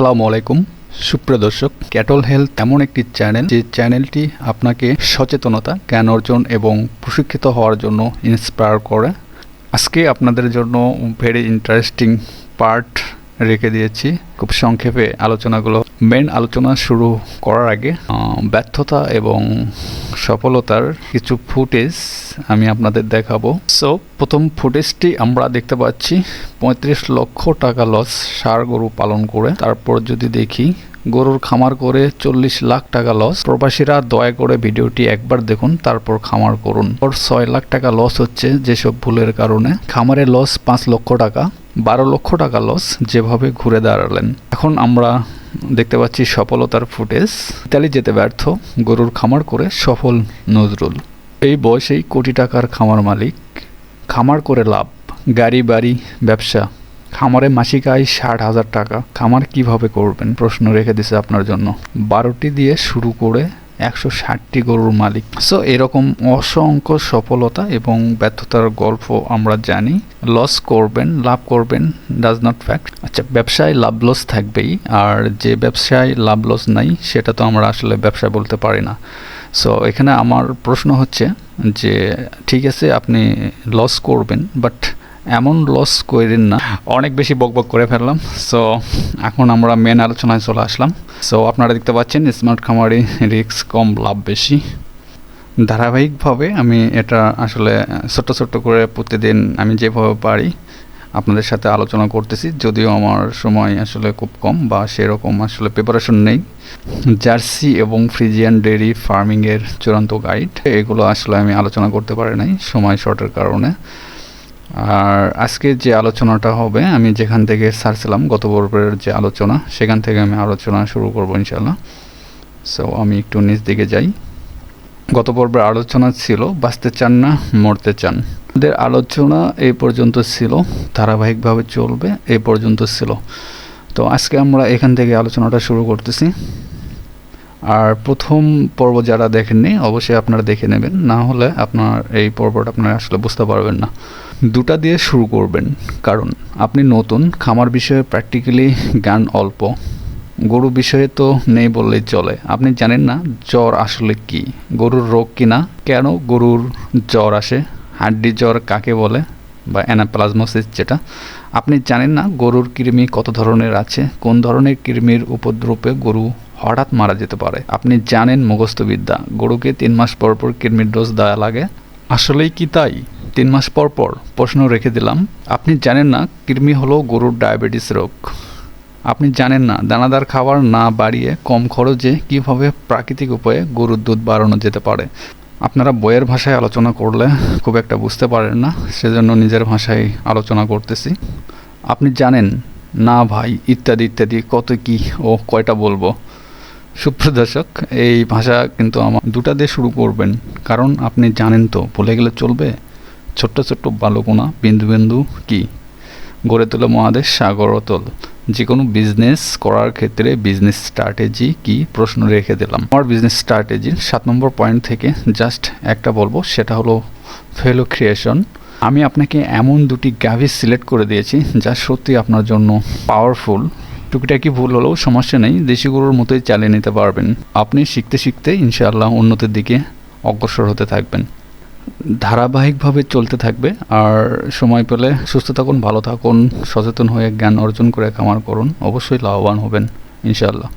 আসসালামু আলাইকুম। সুপ্রিয় দর্শক, ক্যাটল হেলথ এমন একটি চ্যানেল, যে চ্যানেলটি আপনাকে সচেতনতা, জ্ঞান অর্জন এবং প্রশিক্ষিত হওয়ার জন্য ইন্সপায়ার করে। আজকে আপনাদের জন্য ভেরি ইন্টারেস্টিং পার্ট রেখে দিয়েছি। খুব সংক্ষেপে আলোচনাগুলো। মেন আলোচনা শুরু করার আগে ব্যর্থতা এবং সফলতার কিছু ফুটেজ আমি আপনাদের দেখাবো। সো প্রথম ফুটেজটি আমরা দেখতে পাচ্ছি, পঁয়ত্রিশ লক্ষ টাকা লস সার গরু পালন করে। তারপর যদি দেখি, গরুর খামার করে চল্লিশ লাখ টাকা লস প্রবাসীরা দয়া করে ভিডিওটি একবার দেখুন, তারপর খামার করুন। ওর ছয় লাখ টাকা লস হচ্ছে যেসব ভুলের কারণে। খামারের লস পাঁচ লক্ষ টাকা। বারো লক্ষ টাকা লস যেভাবে ঘুরে দাঁড়ালেন। এখন আমরা দেখতে পাচ্ছি সফলতার ফুটেজ। ইতালি যেতে ব্যর্থ, গরুর খামার করে সফল নজরুল। এই বয়সেই কোটি টাকার খামার মালিক। খামার করে লাভ, গাড়ি, বাড়ি, ব্যবসা। খামারে মাসিক আয় ষাট হাজার টাকা। খামার কীভাবে করবেন? প্রশ্ন রেখে দিছে আপনার জন্য। বারোটি দিয়ে শুরু করে একশো ষাটটি গরুর মালিক। সো এরকম অসংখ্য সফলতা এবং ব্যর্থতার গল্প আমরা জানি। লস করবেন, লাভ করবেন ডাজ নট ফ্যাক্ট আচ্ছা ব্যবসায় লাভ লস থাকবেই। আর যে ব্যবসায় লাভ লস নাই, সেটা তো আমরা আসলে ব্যবসা বলতে পারি না। সো এখানে আমার প্রশ্ন হচ্ছে যে, ঠিক আছে, আপনি লস করবেন বাট এমন লস করেন না। অনেক বেশি বকবক করে ফেললাম। সো এখন আমরা মেন আলোচনায় চলে আসলাম। সো আপনারা দেখতে পাচ্ছেন স্মার্ট খামারে রিস্ক কম, লাভ বেশি। ধারাবাহিকভাবে আমি এটা আসলে, ছোট্ট ছোট্ট করে প্রতিদিন আমি যেভাবে পারি, আপনাদের সাথে আলোচনা করতেছি। যদিও আমার সময় আসলে খুব কম বা সেরকম আসলে প্রিপারেশন নেই। জার্সি এবং ফ্রিজিয়ান ডেয়ারি ফার্মিংয়ের চূড়ান্ত গাইড এগুলো আসলে আমি আলোচনা করতে পারি নাই, সময় শর্টের কারণে। আর আজকে যে আলোচনাটা হবে, আমি যেখান থেকে সারছিলাম গত পর্বের যে আলোচনা, সেখান থেকে আমি আলোচনা শুরু করব ইনশাল্লাহ সো আমি একটু নিচ দিকে যাই। গত পর্বের আলোচনা ছিল, বাঁচতে চান না, মরতে চান। আমাদের আলোচনা এই পর্যন্ত ছিল, ধারাবাহিকভাবে চলবে, এই পর্যন্ত ছিল। তো আজকে আমরা এখান থেকে আলোচনাটা শুরু করতেছি। আর প্রথম পর্ব যারা দেখেননি, অবশ্যই আপনারা দেখে নেবেন। না হলে আপনার এই পর্বটা আপনারা আসলে বুঝতে পারবেন না। দুটা দিয়ে শুরু করবেন। কারণ আপনি নতুন, খামার বিষয়ে প্র্যাকটিক্যালি জ্ঞান অল্প, গরু বিষয়ে তো নেই বললেই চলে। আপনি জানেন না জ্বর আসলে কি? গরুর রোগ কি না কেন গরুর জ্বর আসে? হাড্ডি জ্বর কাকে বলে? বা অ্যানাপ্লাজমোসিস যেটা? আপনি জানেন না গরুর কৃমি কত ধরনের আছে? কোন ধরনের কৃমির উপদ্রবে গরু হঠাৎ মারা যেতে পারে। আপনি জানেন মুখস্থবিদ্যা। গরুকে তিন মাস পর পর কৃমির ডোজ দেওয়া লাগে। আসলেই কি তাই? তিন মাস পর পর প্রশ্ন রেখে দিলাম। আপনি জানেন না, কৃমি হলো গরুর ডায়াবেটিস রোগ। আপনি জানেন না, দানাদার খাবার না বাড়িয়ে কম খরচে কীভাবে প্রাকৃতিক উপায়ে গরুর দুধ বাড়ানো যেতে পারে? আপনারা বইয়ের ভাষায় আলোচনা করলে খুব একটা বুঝতে পারেন না, সেজন্য নিজের ভাষায় আলোচনা করতেছি। আপনি জানেন, না ভাই, ইত্যাদি ইত্যাদি, কত কি ও কয়টা বলব। সুপ্রদর্শক, এই ভাষা কিন্তু আমার দুটা দিয়ে শুরু করবেন। কারণ আপনি জানেন তো ভুলে গেলে চলবে। ছোট্ট ছোট্ট বালুকোনা বিন্দু বিন্দু কি? গড়ে তোলে মহাদেশ, সাগর অতল যে কোনো বিজনেস করার ক্ষেত্রে বিজনেস স্ট্র্যাটেজি কি? প্রশ্ন রেখে দিলাম। আমার বিজনেস স্ট্র্যাটেজির সাত নম্বর পয়েন্ট থেকে জাস্ট একটা বলব, সেটা হলো ফেলো ক্রিয়েশন আমি আপনাকে এমন দুটি গাভি সিলেক্ট করে দিয়েছি, যা সত্যি আপনার জন্য পাওয়ারফুল টুকিটাকি ভুল হলেও সমস্যা নেই, দেশি গরুর মতোই চালিয়ে নিতে পারবেন। আপনি শিখতে শিখতে ইনশাআল্লাহ উন্নতির দিকে অগ্রসর হতে থাকবেন। ধারাবাহিকভাবে চলতে থাকবে, আর সময় পেলে সুস্থ থাকুন, ভালো থাকুন, সচেতন হয়ে জ্ঞান অর্জন করে খামার করুন, অবশ্যই লাভবান হবেন, ইনশাআল্লাহ।